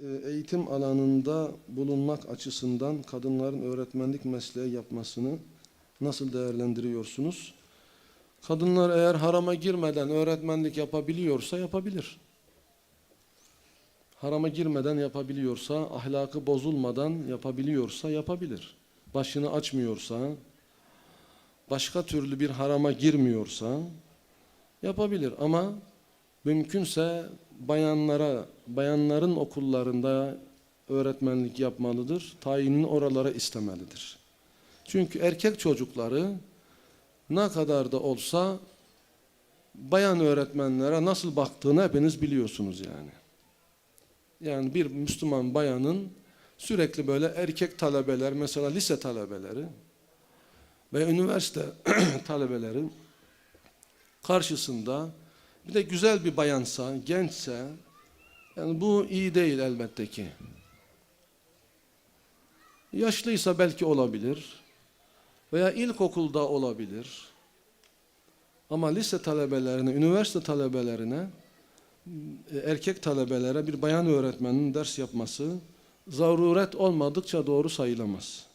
e, eğitim alanında bulunmak açısından kadınların öğretmenlik mesleği yapmasını nasıl değerlendiriyorsunuz? Kadınlar eğer harama girmeden öğretmenlik yapabiliyorsa yapabilir. Harama girmeden yapabiliyorsa, ahlakı bozulmadan yapabiliyorsa yapabilir. Başını açmıyorsa, başka türlü bir harama girmiyorsa yapabilir ama mümkünse bayanlara, bayanların okullarında öğretmenlik yapmalıdır. Tayinini oralara istemelidir. Çünkü erkek çocukları ne kadar da olsa bayan öğretmenlere nasıl baktığını hepiniz biliyorsunuz yani. Yani bir Müslüman bayanın sürekli böyle erkek talebeler, mesela lise talebeleri ve üniversite talebeleri karşısında bir de güzel bir bayansa, gençse yani bu iyi değil elbette ki. Yaşlıysa belki olabilir veya ilkokulda olabilir. Ama lise talebelerine, üniversite talebelerine, e, erkek talebelere bir bayan öğretmenin ders yapması zaruret olmadıkça doğru sayılamaz.